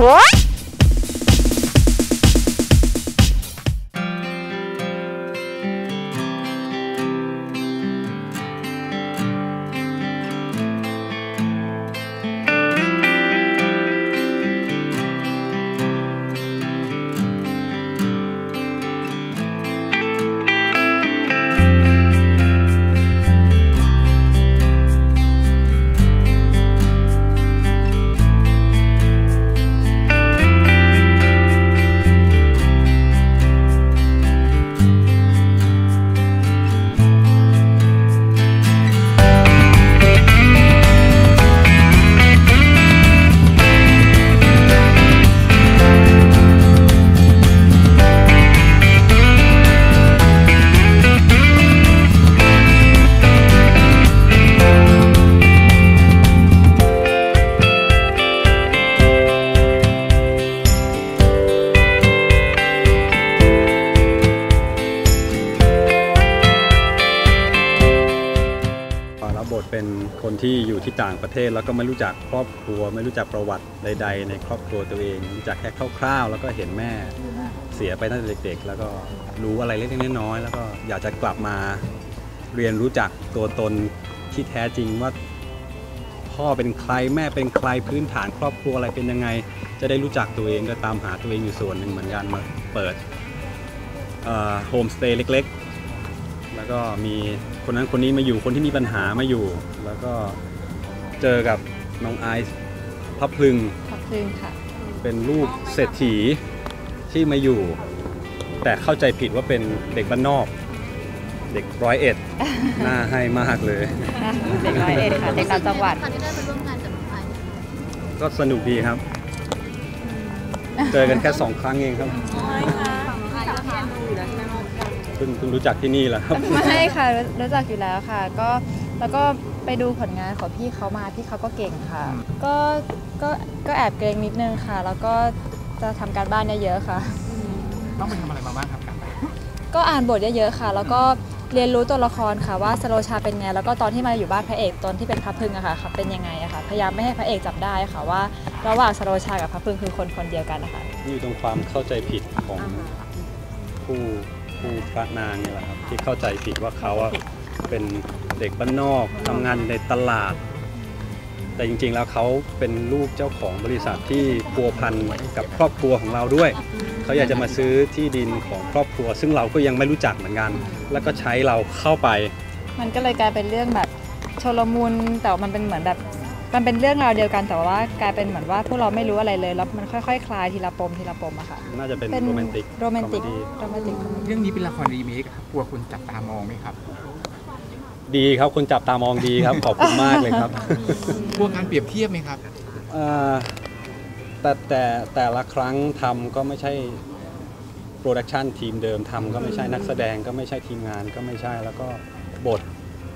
รั อยู่ที่ต่างประเทศแล้วก็ไม่รู้จักครอบครัว ไม่รู้จักประวัติใด ๆ ในครอบครัวตัวเองรู้จักแค่คร่าวๆ แล้วก็เห็นแม่เสียไปตั้งแต่เด็ก ๆ แล้วก็รู้อะไรเล็กๆน้อยๆแล้วก็อยากจะกลับมาเรียนรู้จักตัวตนที่แท้จริงว่า พ่อเป็นใครแม่เป็นใครพื้นฐานครอบครัวอะไรเป็นยังไง จะได้รู้จักตัวเองก็ตามหาตัวเองอยู่ส่วนหนึ่งเหมือนกันมาเปิดโฮมสเตย์เล็ก ๆ แล้วก็มีคนนั้นคนนี้มาอยู่คนที่มีปัญหามาอยู่ แล้วก็ เจอกับน้องไอซ์พับพลึงขอบคุณค่ะ เป็นลูกเศรษฐีที่มาอยู่ แต่เข้าใจผิดว่าเป็นเด็กบ้านนอก เด็กร้อยเอ็ดน่าให้มากเลย เด็กร้อยเอ็ดค่ะเด็กต่างจังหวัดค่ะที่ได้มาร่วมงานกับน้องไอซ์ก็สนุกดีครับ เจอกันแค่สองครั้งเองครับน้องไอซ์นะคะเพิ่งเพิ่งรู้จักที่นี่แหละครับไม่ค่ะรู้รู้จักอยู่แล้วค่ะ ก็แล้วก็ ไปดูผลงานของพี่เขามาพี่เขาก็เก่งค่ะ ก็ก็ก็แอบเกรงนิดนึงค่ะ แล้วก็จะทำการบ้านเยอะๆค่ะ ต้องไปทำอะไรมาบ้างครับกันก็อ่านบทเยอะๆค่ะ แล้วก็เรียนรู้ตัวละครค่ะว่าสโลชาเป็นไง แล้วก็ตอนที่มาอยู่บ้านพระเอกตอนที่เป็นพระพึงอะค่ะเขาเป็นยังไงอะค่ะพยายามไม่ให้พระเอกจับได้ค่ะว่าระหว่างสโลชากับพระพึงคือคนคนเดียวกันนะคะอยู่ตรงความเข้าใจผิดของผู้ผู้พระนางเนี่ยแหละครับที่เข้าใจผิดว่าเขาอะเป็น เด็กบ้านนอกทำงานอยู่ในตลาด แต่จริงๆแล้วเขาเป็นลูกเจ้าของบริษัทที่พัวพันกับครอบครัวของเราด้วย เขาอยากจะมาซื้อที่ดินของครอบครัว ซึ่งเราก็ยังไม่รู้จักเหมือนกัน แล้วก็ใช้เราเข้าไป มันก็เลยกลายเป็นเรื่องแบบชลมุนแต่ว่ามันเป็นเหมือนแบบมันเป็นเรื่องราวเดียวกันแต่ว่ากลายเป็นเหมือนว่าพวกเราไม่รู้อะไรเลยแล้วมันค่อยๆคคลายทีละปมทีละปมอะค่ะ น่าจะเป็นเป็นโรแมนติกโรแมนติกคอดี้โรแมนติกเรื่องนี้เป็นละครรีเมคครับกลัวคนจับตามองไหมครับ ดีครับคนจับตามองดีครับ ขอบคุณมากเลยครับกลัวการเปรียบเทียบไหมครับเอ่อแต่แต่แต่ละครั้งทำก็ไม่ใช่โปรดักชันทีมเดิมทำก็ไม่ใช่นักแสดงก็ไม่ใช่ทีมงานก็ไม่ใช่แล้วก็บท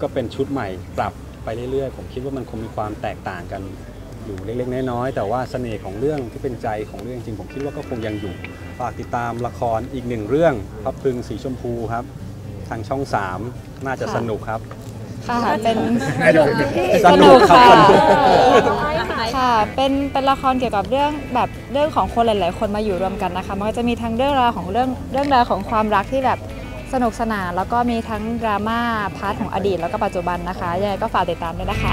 ก็เป็นชุดใหม่ปรับไปเรื่อยๆ ผมคิดว่ามันคงมีความแตกต่างกันอยู่เล็กๆน้อยๆแต่ว่าเสน่ห์ของเรื่องที่เป็นใจของเรื่องจริง ผมคิดว่าก็คงยังอยู่ ฝากติดตามละครอีกหนึ่งเรื่องพับพึงสีชมพูครับ ทางช่อง 3 น่าจะสนุกครับ ค่ะเป็นสนุกครับค่ะสนุกค่ะ เป็นเป็นละครเกี่ยวกับเรื่องแบบเรื่องของคนหลาย ๆ คนมาอยู่รวมกันนะคะ มันก็จะมีทั้งเรื่องราวของเรื่องเรื่องราวของความรักที่แบบสนุกสนานแล้วก็มีทั้งดราม่าพาร์ทของอดีตแล้วก็ปัจจุบันนะคะยังไงก็ฝากติดตามด้วยนะคะ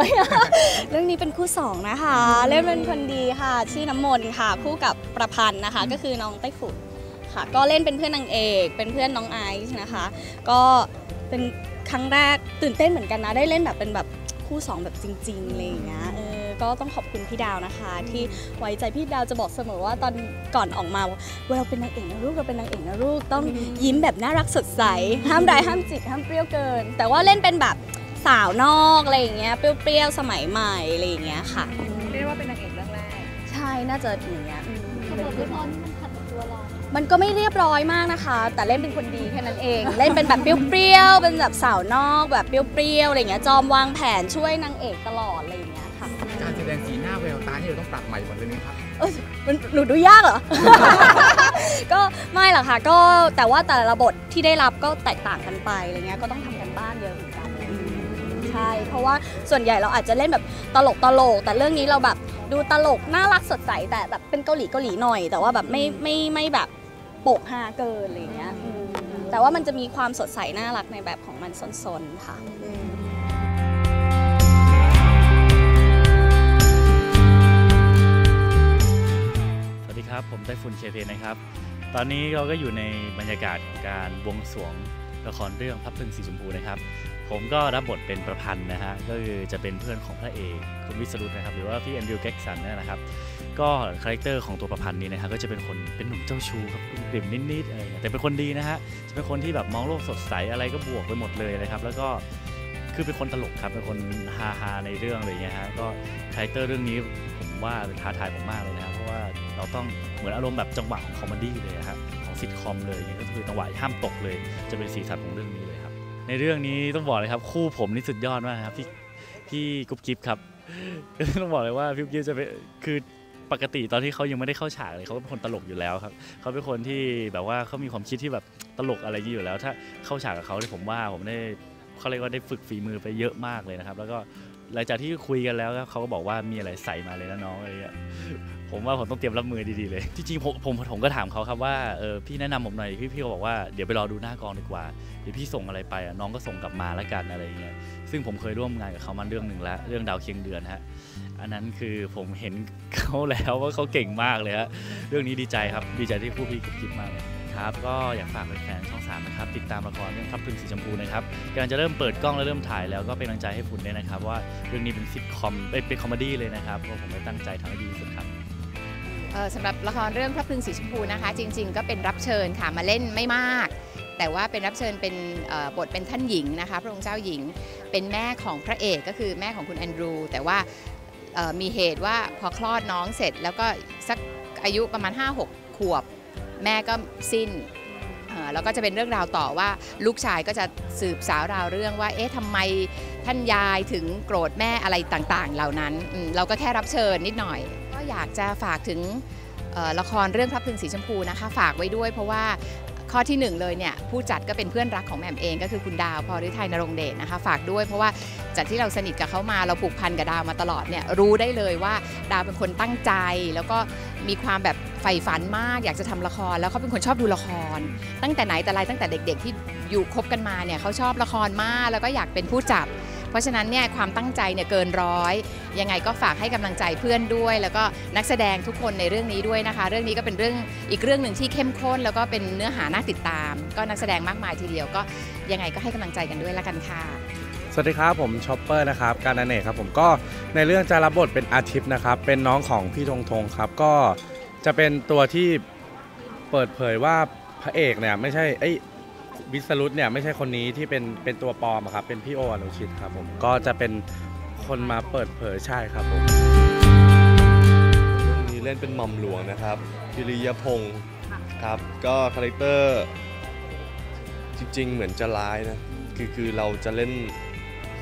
เลยอะเรื่องนี้เป็นคู่สองนะคะ เล่นเป็นคนดีค่ะ ชื่อน้ำมนต์ค่ะ คู่กับประพันธ์นะคะ ก็คือน้องไต้ฝุ่นค่ะ ก็เล่นเป็นเพื่อนนางเอก เป็นเพื่อนน้องไอซ์นะคะ ก็เป็นครั้งแรกตื่นเต้นเหมือนกันนะ ได้เล่นแบบเป็นแบบคู่สองแบบจริงๆอะไรอย่างเงี้ยเออก็ต้องขอบคุณพี่ดาวนะคะ ที่ไว้ใจพี่ดาวจะบอกเสมอว่าตอนก่อนออกมาว่าเราเป็นนางเอกนะลูกเราเป็นนางเอกนะลูกต้องยิ้มแบบน่ารักสดใส ห้ามร้ายห้ามจิกห้ามเปรี้ยวเกิน แต่ว่าเล่นเป็นแบบ สาวนอกอะไรอย่างเงี้ยเปรี้ยวๆสมัยใหม่อะไรอย่างเงี้ยค่ะ เรียกว่าเป็นนางเอกเรื่องแรกใช่น่าจะอย่างเงี้ยอืมมันก็ไม่เรียบร้อยมากนะคะ แต่เล่นเป็นคนดีแค่นั้นเอง เล่นเป็นแบบเปรี้ยวๆเป็นแบบสาวนอกแบบเปรี้ยวๆอะไรเงี้ยจอมวางแผนช่วยนางเอกตลอดอะไรอย่างเงี้ยค่ะการแสดงสีหน้าแววตานี่เราต้องปรับใหม่หมดเลยไหมครับเอ้ยมันหนูดูยากเหรอ ก็ไม่หรอกค่ะ ก็แต่ว่าแต่ละบทที่ได้รับก็แตกต่างกันไปอะไรเงี้ยก็ต้องทำกัน ใช่ เพราะว่าส่วนใหญ่เราอาจจะเล่นแบบตลกตลก แต่เรื่องนี้เราแบบดูตลกน่ารักสดใสแต่แบบเป็นเกาหลีเกาหลีหน่อย แต่ว่าแบบไม่ไม่ไม่แบบโปกฮาเกินอะไรเงี้ยอืมแต่ว่ามันจะมีความสดใสน่ารักในแบบของมันซนๆค่ะอืมสวัสดีครับ ผมไต้ฝุ่นเคเพนะครับ ตอนนี้เราก็อยู่ในบรรยากาศของการบวงสรวง ละครเรื่องพระพรึงสีชมพูนะครับ ผมก็รับบทเป็นประพันธ์นะฮะก็คือจะเป็นเพื่อนของพระเอกคุณวิสรุตนะครับ หรือว่าพี่แอนดรูว์แก็กสันนยนะครับ ก็คาแรคเตอร์ของตัวประพันธ์นี้นะฮะก็จะเป็นคนเป็นหนุ่มเจ้าชู้ครับกลิ่มนิดๆอะไรอแต่เป็นคนดีนะฮะจะเป็นคนที่แบบมองโลกสดใสอะไรก็บวกไปหมดเลยนะครับ แล้วก็คือเป็นคนตลกครับเป็นคนฮาฮาๆในเรื่องอะไรเงี้ยฮะก็คาแรคเตอร์เรื่องนี้ผมว่าเป็นท้าทายผมมากเลยนะครับเพราะว่าเราต้องเหมือนอารมณ์แบบจังหวะของคอมเมดี้เลยนะครับ ซิทคอมเลยอย่ก็คือจังหวะห้ามตกเลย จะเป็นสีสันของเรื่องนี้เลยครับ ในเรื่องนี้ต้องบอกเลยครับ คู่ผมนี่สุดยอดมากครับพี่พี่กุ๊บกิ๊บครับ ต้องบอกเลยว่าพี่กุ๊บกิ๊บจะเป็นคือปกติตอนที่เขายังไม่ได้เข้าฉากเลยเขาเป็นคนตลกอยู่แล้วครับเขาเป็นคนที่แบบว่าเขามีความคิดที่แบบตลกอะไรอย่างนี้อยู่แล้ว ถ้าเข้าฉากกับเขาเนี่ยผมว่าผมได้เขาเรียกว่าได้ฝึกฝีมือไปเยอะมากเลยนะครับ แล้วก็หลังจากที่คุยกันแล้วเขาก็บอกว่ามีอะไรใส่มาเลยนะน้องอะไรเงี้ย ผมว่าผมต้องเตรียมรับมือดีๆเลย จริงๆผมผมผมก็ถามเขาครับว่าเออพี่แนะนำผมหน่อยพี่พี่ก็บอกว่าเดี๋ยวไปรอดูหน้ากองดีกว่าเดี๋ยวพี่ส่งอะไรไปน้องก็ส่งกลับมาแล้วกันอะไรอย่างเงี้ยซึ่งผมเคยร่วมงานกับเขามาเรื่องหนึ่งแล้วเรื่องดาวเคียงเดือนฮะอันนั้นคือผมเห็นเขาแล้วว่าเขาเก่งมากเลยฮะเรื่องนี้ดีใจครับดีใจที่ผู้พี่กุ๊บกิ๊บมากเลยครับก็อยากฝากแฟนๆช่องสามนะครับติดตามละครเรื่องทับพึงสีชมพูนะครับกำลังจะเริ่มเปิดกล้องและเริ่มถ่ายแล้วก็เป็นกำลังใจให้ฝุ่นด้วยนะครับว่าเรื่องนี้เป็นซิทคอมเป็นคอมเมดี้เลยนะครับเพราะผมได้ตั้งใจทำให้ดีที่สุดครับ สำหรับละครเรื่องพระพึงสีชมพูนะคะ จริง ๆ ก็เป็นรับเชิญค่ะมาเล่นไม่มาก แต่ว่าเป็นรับเชิญเป็นบทเป็นท่านหญิงนะคะ พระองค์เจ้าหญิงเป็นแม่ของพระเอกก็คือแม่ของคุณแอนดรู แต่ว่ามีเหตุว่าพอคลอดน้องเสร็จ แล้วก็สักอายุประมาณ 5-6 ขวบ แม่ก็สิ้นแล้วก็จะเป็นเรื่องราวต่อว่าลูกชายก็จะสืบสาวราวเรื่องว่า เอ๊ะทำไมท่านยายถึงโกรธแม่อะไรต่างๆ เหล่านั้น เราก็แค่รับเชิญนิดหน่อย อยากจะฝากถึงละครเรื่องพระพึงสีชมพูนะคะ ฝากไว้ด้วยเพราะว่าข้อที่หนึ่งเลยเนี่ยผู้จัดก็เป็นเพื่อนรักของแหม่มเองก็คือคุณดาวพอฤทัยนรงเดชนะคะ ฝากด้วยเพราะว่าจากที่เราสนิทกับเขามาเราผูกพันกับดาวมาตลอดเนี่ยรู้ได้เลยว่าดาวเป็นคนตั้งใจ แล้วก็มีความแบบใฝ่ฝันมาก อยากจะทำละครแล้วเขาเป็นคนชอบดูละคร ตั้งแต่ไหนแต่ไรตั้งแต่เด็ก ๆ ที่อยู่คบกันมาเนี่ยเขาชอบละครมากแล้วก็อยากเป็นผู้จัด เพราะฉะนั้นเนี่ยความตั้งใจเนี่ยเกินร้อยยังไงก็ฝากให้กำลังใจเพื่อนด้วย แล้วก็นักแสดงทุกคนในเรื่องนี้ด้วยนะคะ เรื่องนี้ก็เป็นเรื่องอีกเรื่องหนึ่งที่เข้มข้น แล้วก็เป็นเนื้อหาน่าติดตาม ก็นักแสดงมากมายทีเดียวก็ยังไงก็ให้กำลังใจกันด้วยละกันค่ะสวัสดีครับผมชอปเปอร์นะครับการนันเอกครับผมก็ในเรื่องจะรับบทเป็นอาทิตย์นะครับ เป็นน้องของพี่ธงธงครับ ก็จะเป็นตัวที่เปิดเผยว่าพระเอกเนี่ยไม่ใช่ไอ้ วิสรุตเนี่ยไม่ใช่คนนี้ที่เป็นเป็นตัวปลอมอะครับ เป็นพี่โออนุชิตครับผมก็จะเป็นคนมาเปิดเผยใช่ครับผมเรื่องนี้เล่นเป็นหม่อมหลวงนะครับพิริยพงศ์ครับ ก็คาแรคเตอร์จริง ๆ เหมือนจะร้ายนะคือคือเราจะเล่น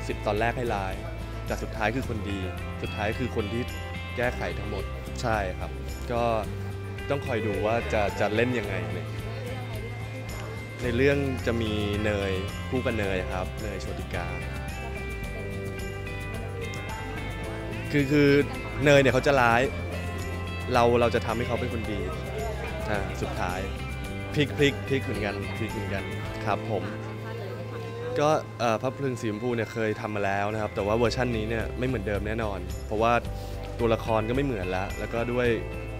สิบตอนแรกให้ร้าย แต่สุดท้ายคือคนดี สุดท้ายคือคนที่แก้ไขทั้งหมดใช่ครับ ก็ต้องคอยดูว่าจะจะเล่นยังไงเนี่ย ในเรื่องจะมีเนยคู่กับเนยครับ เนยโชติกา คือคือเนยเนี่ยเขาจะร้าย เราเราจะทำให้เขาเป็นคนดีอ่าสุดท้ายพลิกพลิกพลิกเหมือนกันพลิกเหมือนกันครับผม ก็เอ่อพระเพลิงสีชมพูเนี่ยเคยทำมาแล้วนะครับ แต่ว่าเวอร์ชันนี้เนี่ยไม่เหมือนเดิมแน่นอน เพราะว่าตัวละครก็ไม่เหมือนแล้วแล้วก็ด้วย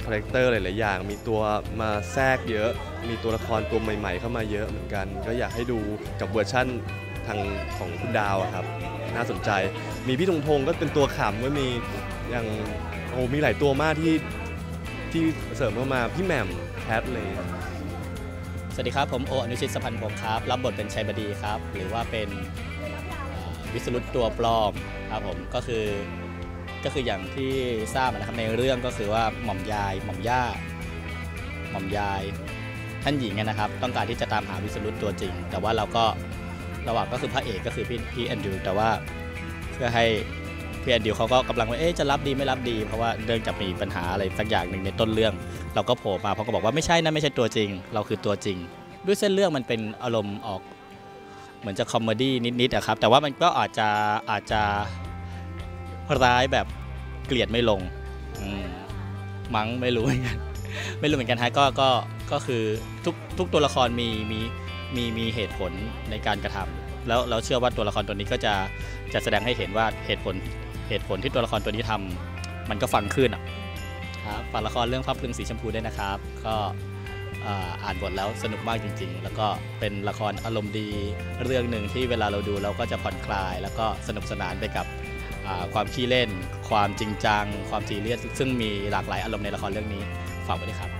คาแรคเตอร์หลาย ๆ อย่าง มีตัวมาแทรกเยอะ มีตัวละครตัวใหม่ ๆ เข้ามาเยอะเหมือนกัน ก็อยากให้ดูกับเวอร์ชั่นทางของคุณดาวอะครับ น่าสนใจ มีพี่ธงธงก็เป็นตัวขำก็มีอย่างโอ้มีหลายตัวมากที่ที่เสริมเข้ามาพี่แหม่มแคทเลย สวัสดีครับ ผมโออนุชิตสัมพันธ์พงศ์ครับ รับบทเป็นชัยบดีครับ หรือว่าเป็นเอ่อวิสรุตตัวปลอมครับผมก็คือ ก็คืออย่างที่ทราบนะครับในเรื่องก็คือว่าหม่อมยายหม่อมย่าหม่อมยาย ท่านหญิงเนี่ยนะครับ ต้องการที่จะตามหาวิสรุตตัวจริง แต่ว่าเราก็ระหว่างก็คือพระเอกก็คือพี่พี่แอนดรูแต่ว่าเพื่อให้พี่แอนดิวเขาก็กำลังว่าเอ๊ะจะรับดีไม่รับดี เพราะว่าเรื่องจะมีปัญหาอะไรสักอย่างหนึ่งในต้นเรื่อง เราก็โผล่มาเขาก็บอกว่าไม่ใช่นะไม่ใช่ตัวจริง เราคือตัวจริง ด้วยเส้นเรื่องมันเป็นอารมณ์ออก เหมือนจะคอมเมดี้นิดๆอะครับแต่ว่ามันก็อาจจะอาจจะ ร้ายแบบเกลียดไม่ลงมั้งไม่รู้เหมือนกันไม่รู้เหมือนกันฮะก็ก็ก็คือทุกทุกตัวละครมีมีมีมีเหตุผลในการกระทำแล้วเราเชื่อว่าตัวละครตัวนี้ก็จะจะแสดงให้เห็นว่าเหตุผลเหตุผลที่ตัวละครตัวนี้ทำมันก็ฟังขึ้นอะครับฝากละครเรื่องภาพพลึงสีชมพูด้วยนะครับ ก็อ่านบทแล้วสนุกมากจริง ๆ แล้วก็เป็นละครอารมณ์ดีเรื่องหนึ่งที่เวลาเราดูเราก็จะผ่อนคลาย แล้วก็สนุกสนานไปกับ ความขี้เล่น ความจริงจัง ความซีเรียสซึ่งมีหลากหลายอารมณ์ในละครเรื่องนี้ฝากไว้ด้วยครับ